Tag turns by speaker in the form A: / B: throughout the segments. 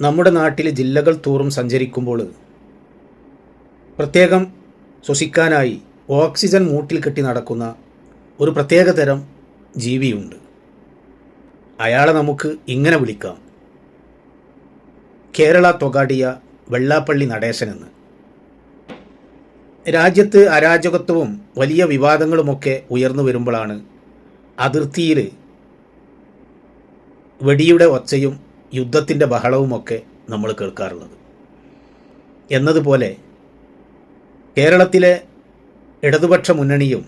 A: നമ്മുടെ നാട്ടിലെ ജില്ലകൾ തോറും സഞ്ചരിക്കുമ്പോൾ പ്രത്യേകം ശ്വസിക്കാനായി ഓക്സിജൻ മൂട്ടിൽ കെട്ടി നടക്കുന്ന ഒരു പ്രത്യേക തരം ജീവിയുണ്ട്. അയാളെ നമുക്ക് ഇങ്ങനെ വിളിക്കാം. കേരള തൊഗാടിയ വെള്ളാപ്പള്ളി നടേശനെന്ന് രാജ്യത്ത് അരാജകത്വവും വലിയ വിവാദങ്ങളുമൊക്കെ ഉയർന്നു വരുമ്പോഴാണ് അതിർത്തിയിൽ വെടിയുടെ ഒച്ചയും യുദ്ധത്തിന്റെ ബഹളവുമൊക്കെ നമ്മൾ കേൾക്കാറുള്ളത്. എന്നതുപോലെ കേരളത്തിലെ ഇടതുപക്ഷ മുന്നണിയും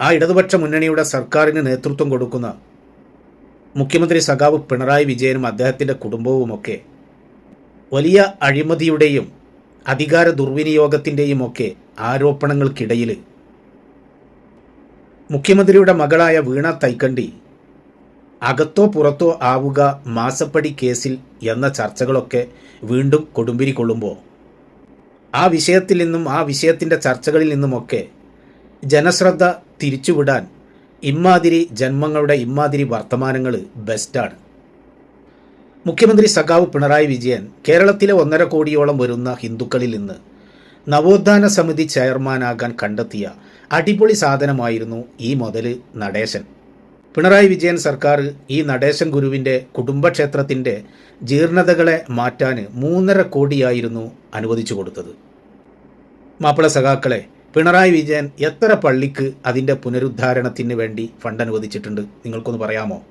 A: ആ ഇടതുപക്ഷ മുന്നണിയുടെ സർക്കാരിന് നേതൃത്വം കൊടുക്കുന്ന മുഖ്യമന്ത്രി സഖാവ് പിണറായി വിജയനും അദ്ദേഹത്തിന്റെ കുടുംബവുമൊക്കെ വലിയ അഴിമതിയുടെയും അധികാര ദുർവിനിയോഗത്തിന്റെയും ഒക്കെ ആരോപണങ്ങൾക്കിടയിൽ മുഖ്യമന്ത്രിയുടെ മകളായ വീണ തൈക്കണ്ടി അകത്തോ പുറത്തോ ആവുക മാസപ്പടി കേസിൽ എന്ന ചർച്ചകളൊക്കെ വീണ്ടും കൊടുമ്പിരി കൊള്ളുമ്പോൾ. ആ വിഷയത്തിൽ നിന്നും ആ വിഷയത്തിന്റെ ചർച്ചകളിൽ നിന്നുമൊക്കെ ജനശ്രദ്ധ തിരിച്ചുവിടാൻ ഇമ്മാതിരി ജന്മങ്ങളുടെ ഇമ്മാതിരി വർത്തമാനങ്ങൾ ബെസ്റ്റാണ്. മുഖ്യമന്ത്രി സഖാവ് പിണറായി വിജയൻ കേരളത്തിലെ ഒന്നര കോടിയോളം വരുന്ന ഹിന്ദുക്കളിൽ നിന്ന് നവോത്ഥാന സമിതി ചെയർമാനാകാൻ കണ്ടെത്തിയ അടിപൊളി സാധനമായിരുന്നു ഈ മുതൽ നടേശൻ. പിണറായി വിജയൻ സർക്കാർ ഈ നടേശൻ ഗുരുവിന്റെ കുടുംബക്ഷേത്രത്തിന്റെ ജീർണതകളെ മാറ്റാൻ മൂന്നര കോടിയായിരുന്നു അനുവദിച്ചു കൊടുത്തത്. മാപ്പിള സഖാക്കളെ പിണറായി വിജയൻ എത്ര പള്ളിക്ക് അതിന്റെ പുനരുദ്ധാരണത്തിന് വേണ്ടി ഫണ്ട് അനുവദിച്ചിട്ടുണ്ട് നിങ്ങൾക്കൊന്ന് പറയാമോ?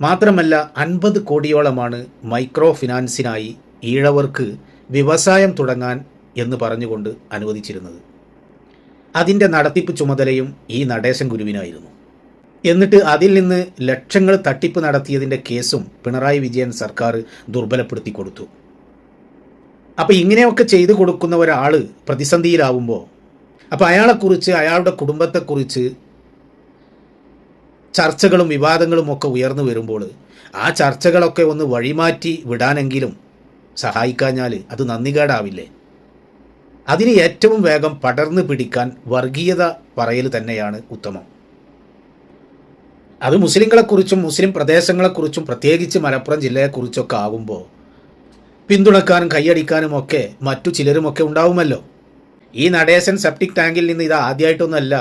A: മാത്രമല്ല അൻപത് കോടിയോളമാണ് മൈക്രോ ഫിനാൻസിനായി ഈഴവർക്ക് വ്യവസായം തുടങ്ങാൻ എന്ന് പറഞ്ഞുകൊണ്ട് അനുവദിച്ചിരുന്നത്. അതിന്റെ നടത്തിപ്പ് ചുമതലയും ഈ നടേശൻ ഗുരുവിനായിരുന്നു. എന്നിട്ട് അതിൽ നിന്ന് ലക്ഷങ്ങൾ തട്ടിപ്പ് നടത്തിയതിന്റെ കേസും പിണറായി വിജയൻ സർക്കാർ ദുർബലപ്പെടുത്തി കൊടുത്തു. അപ്പോൾ ഇങ്ങനെയൊക്കെ ചെയ്തു കൊടുക്കുന്ന ഒരാൾ പ്രതിസന്ധിയിലാവുമ്പോൾ അപ്പോൾ അയാളെക്കുറിച്ച് അയാളുടെ കുടുംബത്തെക്കുറിച്ച് ചർച്ചകളും വിവാദങ്ങളും ഒക്കെ ഉയർന്നു വരുമ്പോൾ ആ ചർച്ചകളൊക്കെ ഒന്ന് വഴിമാറ്റി വിടാനെങ്കിലും സഹായിക്കാഞ്ഞാൽ അത് നന്ദികേടാവില്ലേ? അതിന് ഏറ്റവും വേഗം പടർന്നു പിടിക്കാൻ വർഗീയത പറയൽ തന്നെയാണ് ഉത്തമം. അത് മുസ്ലിങ്ങളെക്കുറിച്ചും മുസ്ലിം പ്രദേശങ്ങളെക്കുറിച്ചും പ്രത്യേകിച്ച് മലപ്പുറം ജില്ലയെക്കുറിച്ചൊക്കെ ആകുമ്പോൾ പിന്തുണക്കാനും കൈയടിക്കാനും ഒക്കെ മറ്റു ചിലരുമൊക്കെ ഉണ്ടാവുമല്ലോ. ഈ നടേശൻ സെപ്റ്റിക് ടാങ്കിൽ നിന്ന് ഇത് ആദ്യമായിട്ടൊന്നുമല്ല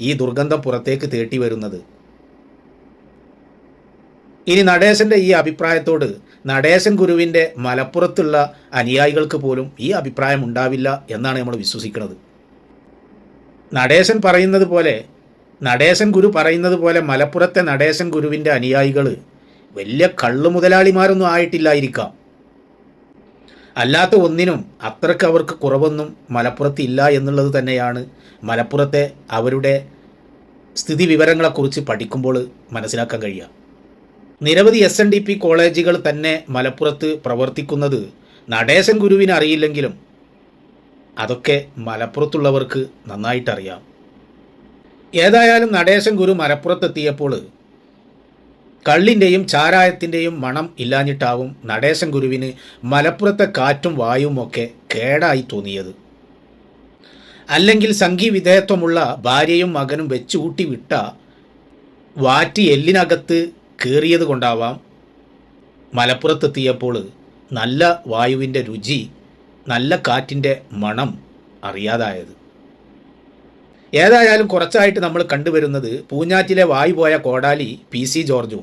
A: ഈ ദുർഗന്ധം പുറത്തേക്ക് തേട്ടി വരുന്നത്. ഇനി നടേശന്റെ ഈ അഭിപ്രായത്തോട് നടേശൻ ഗുരുവിന്റെ മലപ്പുറത്തുള്ള അനുയായികൾക്ക് പോലും ഈ അഭിപ്രായം ഉണ്ടാവില്ല എന്നാണ് നമ്മൾ വിശ്വസിക്കുന്നത്. നടേശൻ പറയുന്നത് പോലെ നടേശൻ ഗുരു പറയുന്നത് പോലെ മലപ്പുറത്തെ നടേശൻ ഗുരുവിന്റെ അനുയായികൾ വലിയ കള്ളു മുതലാളിമാരൊന്നും ആയിട്ടില്ലായിരിക്കാം. അല്ലാത്ത ഒന്നിനും അത്രയ്ക്ക് അവർക്ക് കുറവൊന്നും മലപ്പുറത്ത് ഇല്ല എന്നുള്ളത് തന്നെയാണ് മലപ്പുറത്തെ അവരുടെ സ്ഥിതി വിവരങ്ങളെക്കുറിച്ച് പഠിക്കുമ്പോൾ മനസ്സിലാക്കാൻ കഴിയുക. നിരവധി എസ് എൻ ഡി പി കോളേജുകൾ തന്നെ മലപ്പുറത്ത് പ്രവർത്തിക്കുന്നത് നടേശൻ ഗുരുവിനറിയില്ലെങ്കിലും അതൊക്കെ മലപ്പുറത്തുള്ളവർക്ക് നന്നായിട്ടറിയാം. ഏതായാലും നടേശൻ ഗുരു മലപ്പുറത്തെത്തിയപ്പോൾ കള്ളിന്റെയും ചാരായത്തിന്റെയും മണം ഇല്ലാഞ്ഞിട്ടാവും നടേശൻ ഗുരുവിന് മലപ്പുറത്തെ കാറ്റും വായുവും ഒക്കെ കേടായി തോന്നിയത്. അല്ലെങ്കിൽ സംഘി വിധേയത്വമുള്ള ഭാര്യയും മകനും വെച്ച് കൂട്ടി വിട്ട വാറ്റി എല്ലിനകത്ത് കയറിയത് കൊണ്ടാവാം മലപ്പുറത്തെത്തിയപ്പോൾ നല്ല വായുവിന്റെ രുചി നല്ല കാറ്റിന്റെ മണം അറിയാതായത്. ഏതായാലും കുറച്ചായിട്ട് നമ്മൾ കണ്ടുവരുന്നത് പൂഞ്ഞാറ്റിലെ വായി പോയ കോടാലി പി സി ജോർജും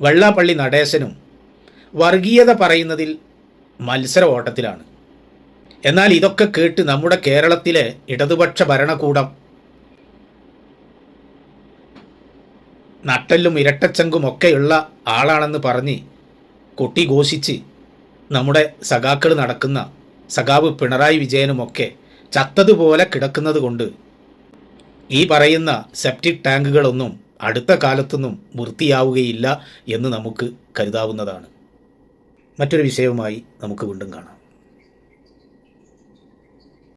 A: വെള്ളാപ്പള്ളി നടേശനും വർഗീയത പറയുന്നതിൽ മത്സര ഓട്ടത്തിലാണ് എന്നാൽ ഇതൊക്കെ കേട്ട് നമ്മുടെ കേരളത്തിലെ ഇടതുപക്ഷ ഭരണകൂടം നട്ടല്ലും ഇരട്ടച്ചങ്കും ഒക്കെയുള്ള ആളാണെന്ന് പറഞ്ഞ് കൊട്ടിഘോഷിച്ച് നമ്മുടെ സഖാക്കൾ നടക്കുന്ന സഖാവ് പിണറായി വിജയനുമൊക്കെ ചത്തതുപോലെ കിടക്കുന്നത് കൊണ്ട് ഈ പറയുന്ന സെപ്റ്റിക് ടാങ്കുകളൊന്നും അടുത്ത കാലത്തൊന്നും വൃത്തിയാവുകയില്ല എന്ന് നമുക്ക് കരുതാവുന്നതാണ്. മറ്റൊരു വിഷയവുമായി നമുക്ക് വീണ്ടും കാണാം.